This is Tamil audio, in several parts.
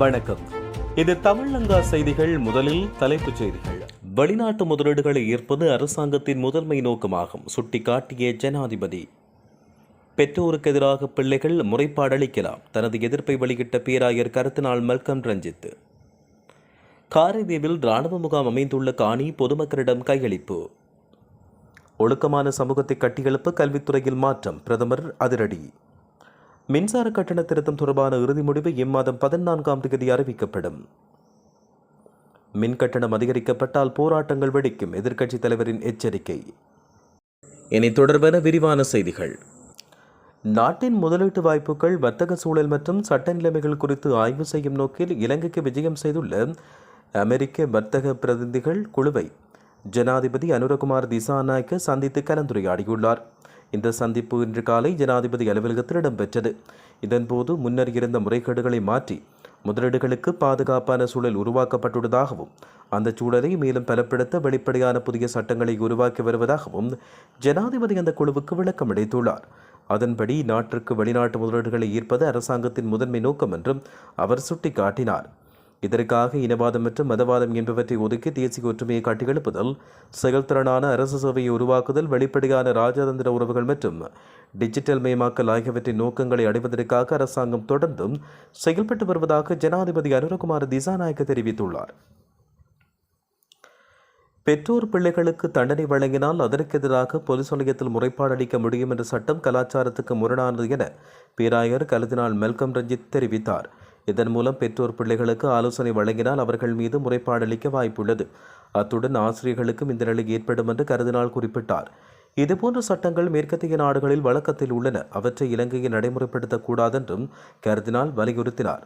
வணக்கம். இது தமிழங்கா செய்திகள் முதலில் தலைப்புச் செய்திகள். வெளிநாட்டு முதலீடுகளை ஈர்ப்பது அரசாங்கத்தின் முதன்மை நோக்கமாகும் சுட்டிக்காட்டிய ஜனாதிபதி. பெற்றோருக்கு எதிராக பிள்ளைகள் முறைப்பாடளிக்கலாம் தனது எதிர்ப்பை வெளியிட்ட பேராயர் கருத்தினால் மல்கம் ரஞ்சித். காரைதீவில் ராணுவ முகாம் அமைந்துள்ள காணி பொதுமக்களிடம் கையளிப்பு. ஒழுக்கமான சமூகத்தை கட்டியெழுப்ப கல்வித்துறையில் மாற்றம் பிரதமர் அதிரடி. மின்சார கட்டண திருத்தம் தொடர்பான இறுதி முடிவு இம்மாதம் பதினான்காம் தேதி அறிவிக்கப்படும். மின் கட்டணம் அதிகரிக்கப்பட்டால் போராட்டங்கள் வெடிக்கும் எதிர்க்கட்சித் தலைவரின் எச்சரிக்கை. இனி தொடர்பான விரிவான செய்திகள். நாட்டின் முதலீட்டு வாய்ப்புகள் வர்த்தக சூழல் மற்றும் சட்ட நிலைமைகள் குறித்து ஆய்வு செய்யும் நோக்கில் இலங்கைக்கு விஜயம் செய்துள்ள அமெரிக்க வர்த்தக பிரதிநிதிகள் குழுவை ஜனாதிபதி அனுரகுமார் திசாநாயக்க சந்தித்து கலந்துரையாடியுள்ளார். இந்த சந்திப்பு இன்று காலை ஜனாதிபதி அலுவலகத்தில் இடம்பெற்றது. இதன்போது முன்னர் இருந்த முறைகேடுகளை மாற்றி முதலீடுகளுக்கு பாதுகாப்பான சூழல் உருவாக்கப்பட்டுள்ளதாகவும் அந்த சூழலை மேலும் பலப்படுத்த வெளிப்படையான புதிய சட்டங்களை உருவாக்கி வருவதாகவும் ஜனாதிபதி அந்த குழுவுக்கு விளக்கம் அளித்துள்ளார். அதன்படி நாட்டிற்கு வெளிநாட்டு முதலீடுகளை ஈர்ப்பது அரசாங்கத்தின் முதன்மை நோக்கம் என்றும் அவர் சுட்டிக்காட்டினார். இதற்காக இனவாதம் மற்றும் மதவாதம் என்பவற்றை ஒதுக்கி தேசிய ஒற்றுமையை கட்டியெழுப்புதல் செயல்திறனான அரசு சேவையை உருவாக்குதல் வெளிப்படையான ராஜதந்திர உறவுகள் மற்றும் டிஜிட்டல் மயமாக்கல் ஆகியவற்றின் நோக்கங்களை அடைவதற்காக அரசாங்கம் தொடர்ந்தும் செயல்பட்டு வருவதாக ஜனாதிபதி அனுரகுமார் திசாநாயக்க தெரிவித்துள்ளார். பெற்றோர் பிள்ளைகளுக்கு தண்டனை வழங்கினால் அதற்கு எதிராக பொலிஸ் நிலையத்தில் முறைப்பாடு அளிக்க முடியும் என்ற சட்டம் கலாச்சாரத்துக்கு முரணானது என பேராயர் கலதினால் மெல்கம் ரஞ்சித் தெரிவித்தார். இதன் மூலம் பெற்றோர் பிள்ளைகளுக்கு ஆலோசனை வழங்கினால் அவர்கள் மீது முறைப்பாடு அளிக்க வாய்ப்புள்ளது. அத்துடன் ஆசிரியர்களுக்கும் இந்த நிலை ஏற்படும் என்று கருதினால் குறிப்பிட்டார். இதுபோன்ற சட்டங்கள் மேற்கத்திய நாடுகளில் வழக்கத்தில் உள்ளன. அவற்றை இலங்கையில் நடைமுறைப்படுத்தக்கூடாதென்றும் கருதினால் வலியுறுத்தினார்.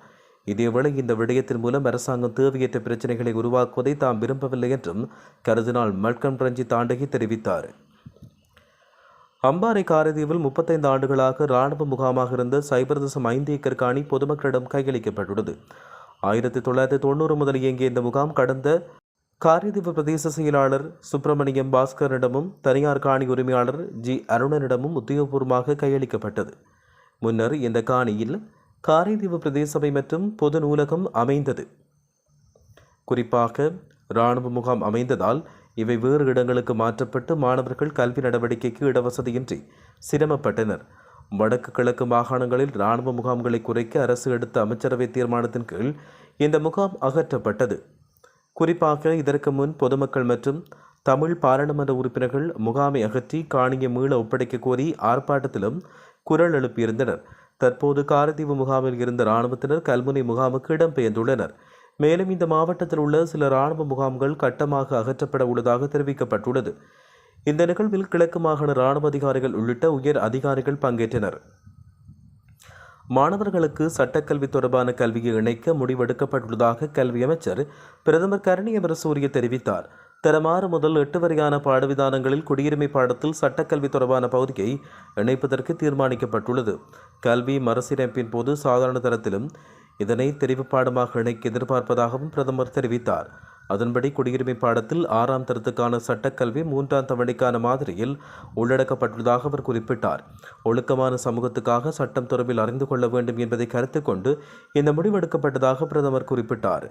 இதேவேளை இந்த விடயத்தின் மூலம் அரசாங்கம் தேவையற்ற பிரச்சனைகளை உருவாக்குவதை தாம் விரும்பவில்லை என்றும் கருதினால் மல்கம் ரஞ்சித் தாண்டகி தெரிவித்தார். அம்பாறை காரதீவில் முப்பத்தைந்து ஆண்டுகளாக இராணுவ முகாமாக இருந்த சைபர் தசம் ஐந்து ஏக்கர் காணி பொதுமக்களிடம் கையளிக்கப்பட்டுள்ளது. ஆயிரத்தி தொள்ளாயிரத்தி தொண்ணூறு முதல் இயங்கிய இந்த முகாம் கடந்த காரியதீவு பிரதேச செயலாளர் சுப்பிரமணியம் பாஸ்கரிடமும் தனியார் காணி உரிமையாளர் ஜி அருணனிடமும் உத்தியோகபூர்வமாக கையளிக்கப்பட்டது. முன்னர் இந்த காணியில் காரைதீவு பிரதேச சபை மற்றும் பொது நூலகம் அமைந்தது. குறிப்பாக இராணுவ முகாம் அமைந்ததால் இவை வேறு இடங்களுக்கு மாற்றப்பட்டு மாணவர்கள் கல்வி நடவடிக்கைக்கு இடவசதியின்றி சிரமப்பட்டனர். வடக்கு கிழக்கு மாகாணங்களில் இராணுவ முகாம்களை குறைக்க அரசு எடுத்த அமைச்சரவை தீர்மானத்தின் கீழ் இந்த முகாம் அகற்றப்பட்டது. குறிப்பாக இதற்கு முன் பொதுமக்கள் மற்றும் தமிழ் பாராளுமன்ற உறுப்பினர்கள் முகாமை அகற்றி காணியை மீள ஒப்படைக்க கோரி ஆர்ப்பாட்டத்திலும் குரல் எழுப்பியிருந்தனர். தற்போது காரதீவு முகாமில் இருந்த இராணுவத்தினர் கல்முனை முகாமுக்கு இடம்பெயர்ந்துள்ளனர். மேலும் இந்த மாவட்டத்தில் உள்ள சில இராணுவ முகாம்கள் கட்டமாக அகற்றப்பட உள்ளதாக தெரிவிக்கப்பட்டுள்ளது. இந்த நிகழ்வில் கிழக்கு மாகாண இராணுவ அதிகாரிகள் உள்ளிட்ட உயர் அதிகாரிகள் பங்கேற்றனர். மாணவர்களுக்கு சட்டக்கல்வி தொடர்பான கல்வியை இணைக்க முடிவெடுக்கப்பட்டுள்ளதாக கல்வி அமைச்சர் பிரதமர் கரணி அமரசூரிய தெரிவித்தார். தரமாறு முதல் எட்டு வரையான பாடவிதானங்களில் குடியுரிமை பாடத்தில் சட்டக்கல்வி தொடர்பான பகுதியை இணைப்பதற்கு தீர்மானிக்கப்பட்டுள்ளது. கல்வி மறுசீரமைப்பின் போது சாதாரண தரத்திலும் இதனை தெரிவு பாடமாக இணைக்க எதிர்பார்ப்பதாகவும் பிரதமர் தெரிவித்தார். அதன்படி குடியுரிமை பாடத்தில் ஆறாம் தரத்துக்கான சட்டக்கல்வி மூன்றாம் தவணைக்கான மாதிரியில் உள்ளடக்கப்பட்டுள்ளதாக அவர் குறிப்பிட்டார். ஒழுக்கமான சமூகத்துக்காக சட்டம் தொடர்பில் அறிந்து கொள்ள வேண்டும் என்பதை கருத்து கொண்டு இந்த முடிவெடுக்கப்பட்டதாக பிரதமர் குறிப்பிட்டார்.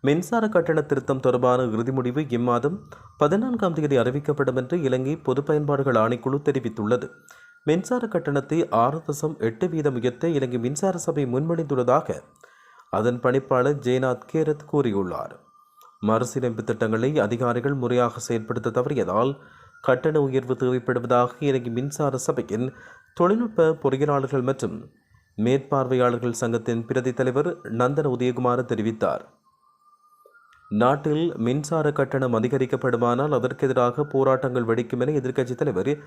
மின்சார கட்டண திருத்தம் தொடர்பான இறுதி முடிவு இம்மாதம் பதினான்காம் தேதி அறிவிக்கப்படும் என்று இலங்கை பொது பயன்பாடுகள் ஆணைக்குழு தெரிவித்துள்ளது. மின்சார கட்டணத்தை ஆறு தசம் எட்டு வீதம் உயர்த்த இலங்கை மின்சார சபை முன்மொழிந்துள்ளதாக அதன் பணிப்பாளர் ஜெயநாத் கேரத் கூறியுள்ளார். மறுசீரமைப்பு திட்டங்களை அதிகாரிகள் முறையாக செயல்படுத்த தவறியதால் கட்டண உயர்வு தேவைப்படுவதாக இலங்கை மின்சார சபையின் தொழில்நுட்ப பொறியியலாளர்கள் மற்றும் மேற்பார்வையாளர்கள் சங்கத்தின் பிரதி தலைவர் நந்தன உதயகுமார் தெரிவித்தார். நாட்டில் மின்சார கட்டணம் அதிகரிக்கப்படுமானால் அதற்கு எதிராக போராட்டங்கள் வெடிக்கும் என எதிர்க்கட்சித் தலைவர்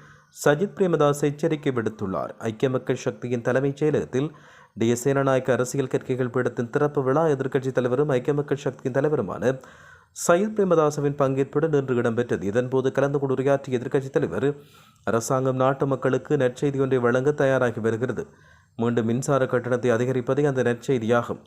சஜித் பிரேமதாஸ் எச்சரிக்கை விடுத்துள்ளார். ஐக்கிய மக்கள் சக்தியின் தலைமைச் செயலகத்தில் டி. சேனநாயக்க அரசியல் கற்கைகள் பீடத்தின் திறப்பு விழா எதிர்க்கட்சித் தலைவரும் ஐக்கிய மக்கள் சக்தியின் தலைவருமான சயித் பிரேமதாசவின் பங்கேற்புடன் இன்று இடம்பெற்றது. இதன்போது கலந்து கொண்டு உரையாற்றிய எதிர்க்கட்சித் தலைவர் அரசாங்கம் நாட்டு மக்களுக்கு நற்செய்தி ஒன்றை வழங்க தயாராகி வருகிறது. மீண்டும் மின்சார கட்டணத்தை அதிகரிப்பதே அந்த நற்செய்தியாகும்.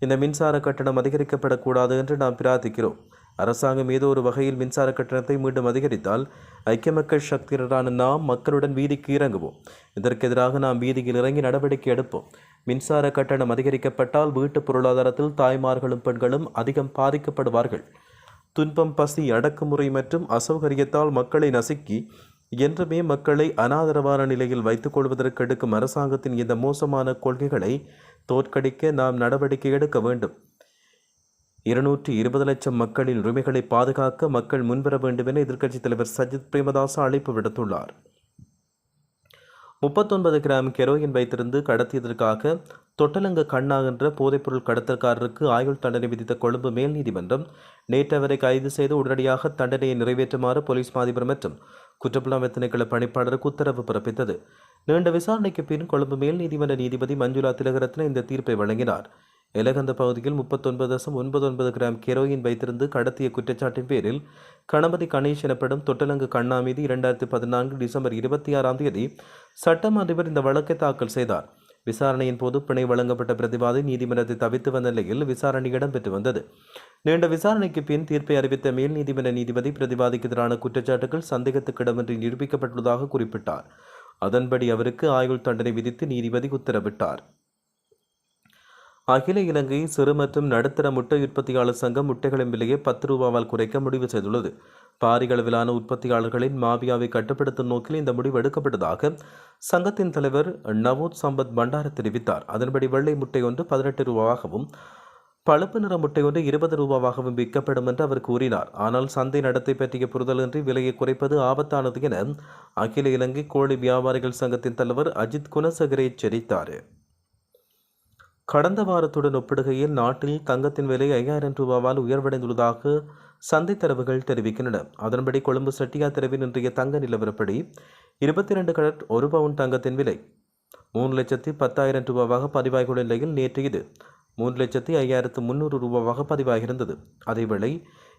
இந்த மின்சார கட்டணம் அதிகரிக்கப்படக்கூடாது என்று நாம் பிரார்த்திக்கிறோம். அரசாங்கம் ஏதோ ஒரு வகையில் மின்சார கட்டணத்தை மீண்டும் அதிகரித்தால் ஐக்கிய மக்கள் சக்தியினரான நாம் மக்களுடன் வீதிக்கு இறங்குவோம். இதற்கு எதிராக நாம் வீதியில் இறங்கி நடவடிக்கை எடுப்போம். மின்சார கட்டணம் அதிகரிக்கப்பட்டால் வீட்டு பொருளாதாரத்தில் தாய்மார்களும் பெண்களும் அதிகம் பாதிக்கப்படுவார்கள். துன்பம் பசி அடக்குமுறை மற்றும் அசௌகரியத்தால் மக்களை நசுக்கி என்றுமே மக்களை அனாதரவான நிலையில் வைத்துக் கொள்வதற்கு எடுக்கும் அரசாங்கத்தின் இந்த மோசமான கொள்கைகளை தோற்கடிக்க நாம் நடவடிக்கை எடுக்க வேண்டும். இருநூற்றி இருபது லட்சம் மக்களின் உரிமைகளை பாதுகாக்க மக்கள் முன்வர வேண்டும் என எதிர்க்கட்சித் தலைவர் சஜித் பிரேமதாசா அழைப்பு விடுத்துள்ளார். முப்பத்தொன்பது கிராம் கெரோயின் வைத்திருந்து கடத்தியதற்காக தொட்டலங்க கண்ணா என்ற போதைப்பொருள் கடத்தல்காரருக்கு ஆயுள் தண்டனை விதித்த கொழும்பு மேல் நீதிமன்றம் நேற்று அவரை கைது செய்து உடனடியாக தண்டனையை நிறைவேற்றுமாறு போலீஸ் மாதிபர் மற்றும் குற்றப்புலம் திணைக்கள பணிப்பாளருக்கு உத்தரவு பிறப்பித்தது. நீண்ட விசாரணைக்கு பின் கொழும்பு மேல் நீதிமன்ற நீதிபதி மஞ்சுளா திலகரத்ன இந்த தீர்ப்பை வழங்கினார். எலகந்த பகுதியில் முப்பத்தொன்பது தசம் ஒன்பது ஒன்பது கிராம் கெரோயின் வைத்திருந்து கடத்திய குற்றச்சாட்டின் பேரில் கணபதி கணேஷ் எனப்படும் தொட்டலங்கு கண்ணா மீது இரண்டாயிரத்தி பதினான்கு டிசம்பர் இருபத்தி ஆறாம் தேதி சட்டம் அதிபர் இந்த வழக்கை தாக்கல் செய்தார். விசாரணையின் போது பிணை வழங்கப்பட்ட பிரதிவாதி நீதிமன்றத்தை தவித்து வந்த நிலையில் விசாரணை இடம்பெற்று வந்தது. நீண்ட விசாரணைக்கு பின் தீர்ப்பை அறிவித்த மேல் நீதிமன்ற நீதிபதி பிரதிவாதிக்கு எதிரான குற்றச்சாட்டுகள் சந்தேகத்துக்கிடமின்றி நிரூபிக்கப்பட்டுள்ளதாக குறிப்பிட்டார். அதன்படி அவருக்கு ஆயுள் தண்டனை விதித்து நீதிபதி உத்தரவிட்டார். அகில இலங்கை சிறு மற்றும் நடுத்தர முட்டை உற்பத்தியாளர் சங்கம் முட்டைகளின் விலையை பத்து ரூபாவால் குறைக்க முடிவு செய்துள்ளது. பாரிய அளவிலான உற்பத்தியாளர்களின் மாபியாவை கட்டுப்படுத்தும் நோக்கில் இந்த முடிவு எடுக்கப்பட்டதாக சங்கத்தின் தலைவர் நவோத் சம்பத் பண்டார தெரிவித்தார். அதன்படி வெள்ளை முட்டை ஒன்று பதினெட்டு ரூபாவாகவும் பழுப்பு நிற முட்டை ஒன்று இருபது ரூபாவாகவும் விற்கப்படும் என்று அவர் கூறினார். ஆனால் சந்தை நடத்தை பற்றிய புரிதலின்றி விலையை குறைப்பது ஆபத்தானது என அகில இலங்கை கோழி வியாபாரிகள் சங்கத்தின் தலைவர் அஜித் குணசேகர எச்சரித்தார். கடந்த வாரத்துடன் ஒப்பிடுகையில் நாட்டில் தங்கத்தின் விலை ஐயாயிரம் ரூபாவால் உயர்வடைந்துள்ளதாக சந்தை தரவுகள் தெரிவிக்கின்றன. அதன்படி கொழும்பு சட்டியா தெருவின் இன்றைய தங்க நிலவரப்படி இருபத்தி இரண்டு கரட் ஒரு பவுன் தங்கத்தின் விலை மூன்று லட்சத்தி பத்தாயிரம் ரூபாவாக பதிவாகியுள்ள நிலையில் நேற்று இது மூன்று லட்சத்தி ஐயாயிரத்து முந்நூறு ரூபாவாக பதிவாகியிருந்தது. அதேவேளை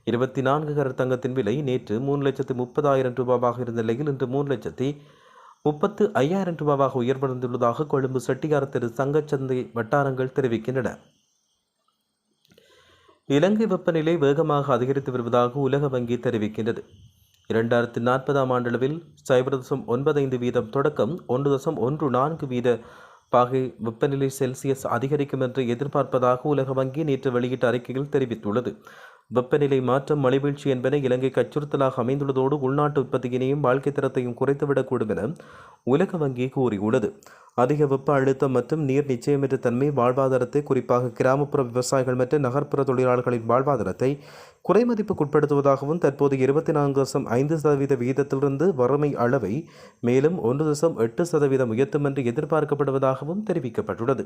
இருபத்தி நான்கு கரட் தங்கத்தின் விலை நேற்று மூன்று லட்சத்து முப்பதாயிரம் ரூபாவாக இருந்த நிலையில் இன்று மூன்று லட்சத்தி முப்பத்து ஐயாயிரம் ரூபாவாக உயர்வடைந்துள்ளதாக கொழும்பு செட்டியார் தெரு சங்கச்சந்தை வட்டாரங்கள் தெரிவிக்கின்றன. இலங்கை வெப்பநிலை வேகமாக அதிகரித்து வருவதாக உலக வங்கி தெரிவிக்கின்றது. இரண்டாயிரத்தி நாற்பதாம் ஆண்டளவில் சைபர் தசம் ஒன்பதைந்து வீதம் தொடக்கம் ஒன்று தசம் ஒன்று நான்கு வீத பாகை வெப்பநிலை செல்சியஸ் அதிகரிக்கும் என்று எதிர்பார்ப்பதாக உலக வங்கி நேற்று வெளியிட்ட அறிக்கையில் தெரிவித்துள்ளது. வெப்பநிலை மாற்றம் மலைவீழ்ச்சி என்பன இலங்கைக்கு அச்சுறுத்தலாக அமைந்துள்ளதோடு உள்நாட்டு உற்பத்தியினையும் வாழ்க்கை தரத்தையும் குறைத்துவிடக்கூடும் என உலக வங்கி கூறியுள்ளது. அதிக வெப்ப அழுத்தம் மற்றும் நீர் நிச்சயமற்ற தன்மை வாழ்வாதாரத்தை குறிப்பாக கிராமப்புற விவசாயிகள் மற்றும் நகர்ப்புற தொழிலாளர்களின் வாழ்வாதாரத்தை குறைமதிப்புக்குட்படுத்துவதாகவும் தற்போது இருபத்தி நான்கு தசம் ஐந்து சதவீத விகிதத்திலிருந்து வறுமை அளவை மேலும் ஒன்று தசம் எட்டு சதவீதம் உயர்த்தும் என்று எதிர்பார்க்கப்படுவதாகவும் தெரிவிக்கப்பட்டுள்ளது.